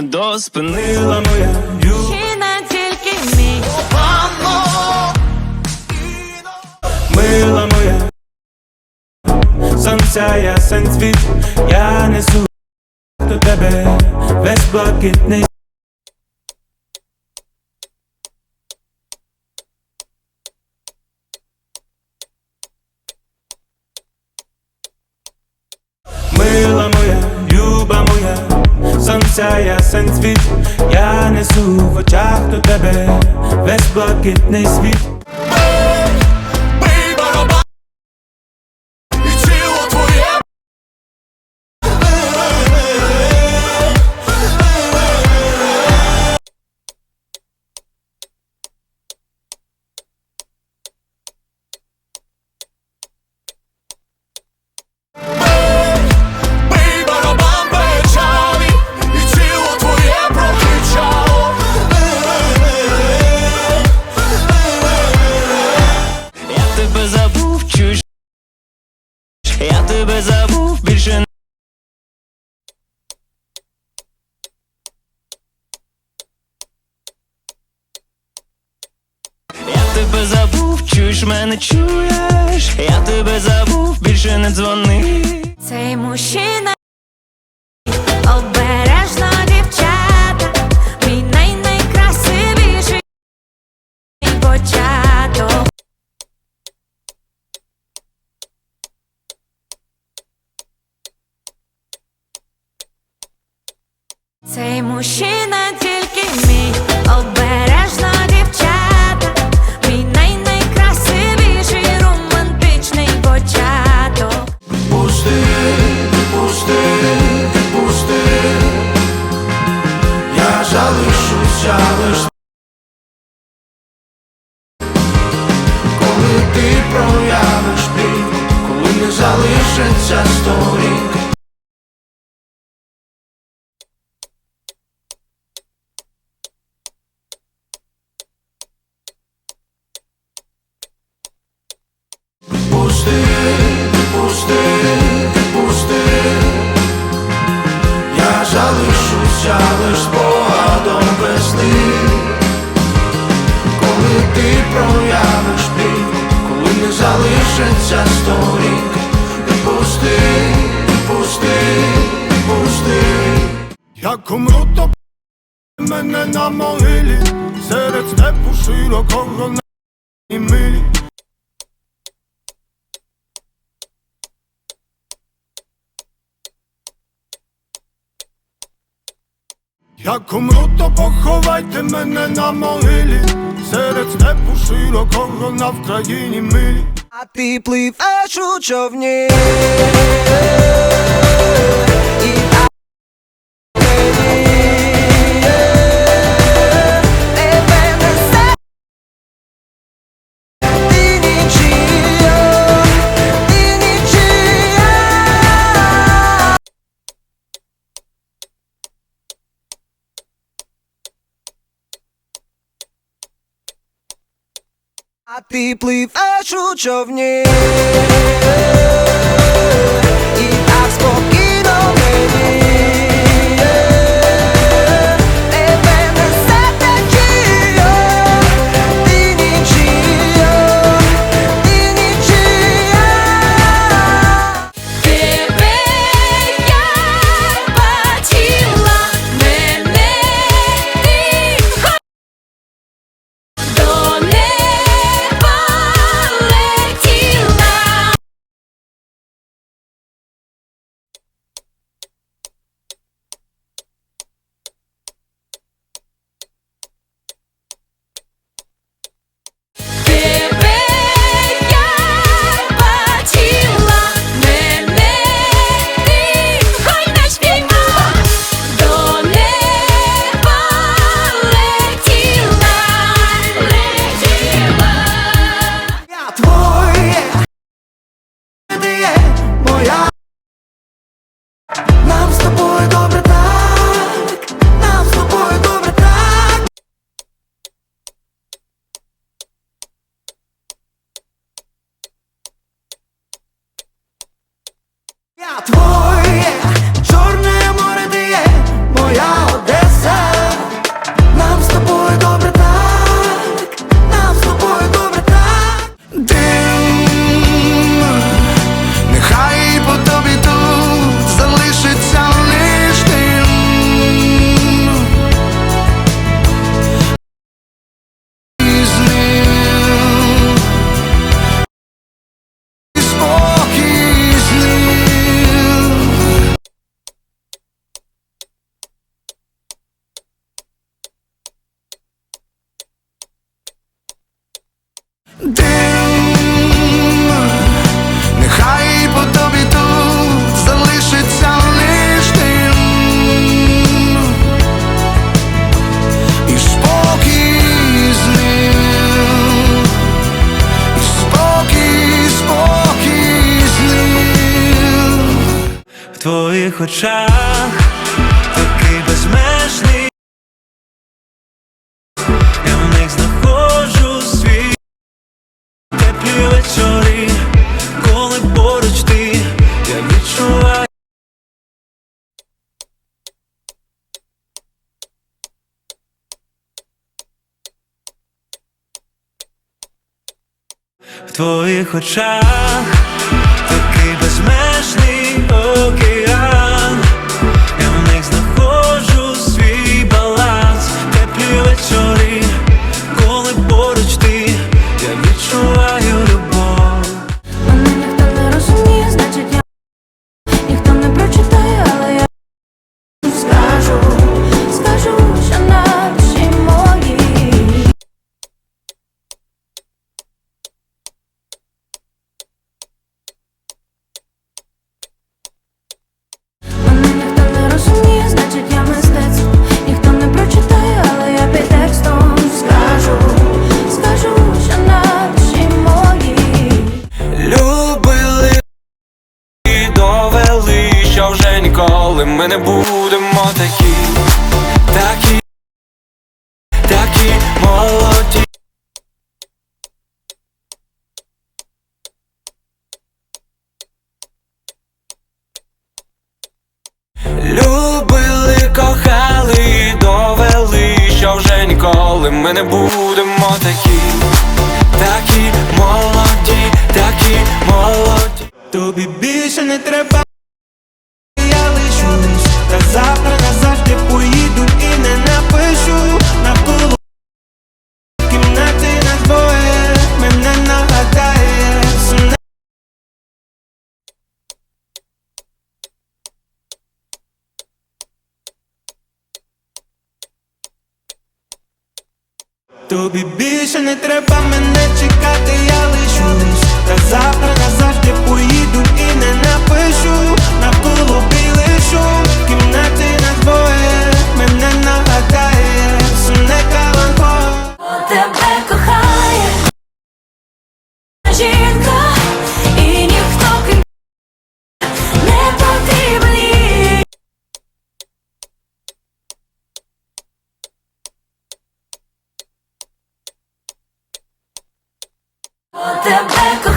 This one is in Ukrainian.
мене до спини моя Люба тільки мій? Мила моя. Сонця ясен світ Я несу до тебе Весь блакитний сонця ясен світ, я несу в очах до тебе весь блакитний світ. Тебе забув, чуєш мене чуєш? Я тебе забув, більше не дзвони. цей мужчина обережно дівчата, мій най-найкрасивіший початок. Цей мужчина не залишиться сторінка. Пусти, пусти, пусти, я залишуся лиш спогадом весни, коли ти проявиш залишиться сторінк, пусти, пусти, пусти. Як умру, то мене на могилі, серед степу широкого на милі. Як умру, то поховайте мене на могилі, серед степу широкого на Вкраїні милі. А ти пливеш у човні А ти пливеш у човні światło твоїх очах такий безмежний. Я в них знаходжу свій теплі вечори, коли поруч ти, я відчуваю. В твоїх очах такий безмежний океан. Ніколи ми не будемо такі, такі, такі молоді. Любили, кохали довели, що вже ніколи ми не будемо такі, такі молоді, такі молоді. Тобі більше не треба, Тобі більше не треба мене чекати, я лишусь. Та завтра назавжди поїду і не напишу. На білий Тебе кохає